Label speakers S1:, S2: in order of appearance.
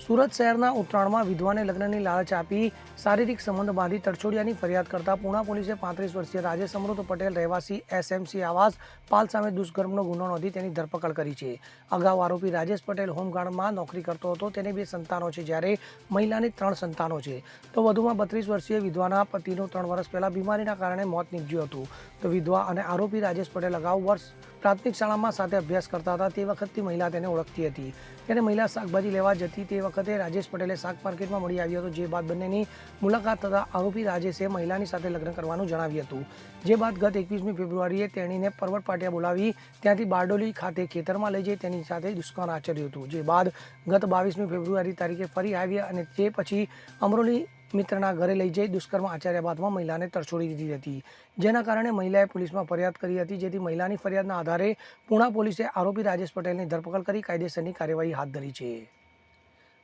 S1: સુરત શહેરના ઉત્તરાયણમાં વિધવાને લગ્નની લાલચ આપી શારીરિક સંબંધ બાંધી તરછોડિયાની ફરિયાદ કરતા પૂણા પોલીસે પાંત્રીસ વર્ષીય રાજેશ અમૃત પટેલ, રહેવાસી એસએમસી આવાસ, પાલ સામે દુષ્કર્મનો ગુનો નોંધી તેની ધરપકડ કરી છે. અગાઉ આરોપી રાજેશ પટેલ હોમગાર્ડમાં નોકરી કરતો હતો, તેને બે સંતાનો છે જ્યારે મહિલાને ત્રણ સંતાનો છે. તો વધુમાં બત્રીસ વર્ષીય વિધવાના પતિનું ત્રણ વર્ષ પહેલાં બીમારીના કારણે મોત નીપજ્યું હતું. તો વિધવા અને આરોપી રાજેશ પટેલ અગાઉ વર્ષ પ્રાથમિક શાળામાં સાથે અભ્યાસ કરતા હતા, તે વખતથી મહિલા તેને ઓળખતી હતી. તેને મહિલા શાકભાજી લેવા જતી તે વખતે રાજેશ પટેલે શાક માર્કેટમાં મળી આવ્યો હતો. જે બાદ બંનેની મુલાકાત થતાં આરોપી રાજેશે મહિલાની સાથે લગ્ન કરવાનું જણાવ્યું હતું. જે બાદ ગત એકવીસમી ફેબ્રુઆરીએ તેણીને પરવટ પાટિયા બોલાવી ત્યાંથી બારડોલી ખાતે ખેતરમાં લઈ જઈ તેની સાથે દુષ્કર્મ આચર્યું હતું. જે બાદ ગત બાવીસમી ફેબ્રુઆરી તારીખે ફરી આવ્યા અને તે પછી અમરોલી મિત્રના ઘરે લઈ જઈ દુષ્કર્મ આચાર્યા બાદમાં મહિલાને તરછોડી દીધી હતી. જેના કારણે મહિલાએ પોલીસમાં ફરિયાદ કરી હતી, જેથી મહિલાની ફરિયાદના આધારે પૂણા પોલીસે આરોપી રાજેશ પટેલની ધરપકડ કરી કાયદેસરની કાર્યવાહી હાથ ધરી છે.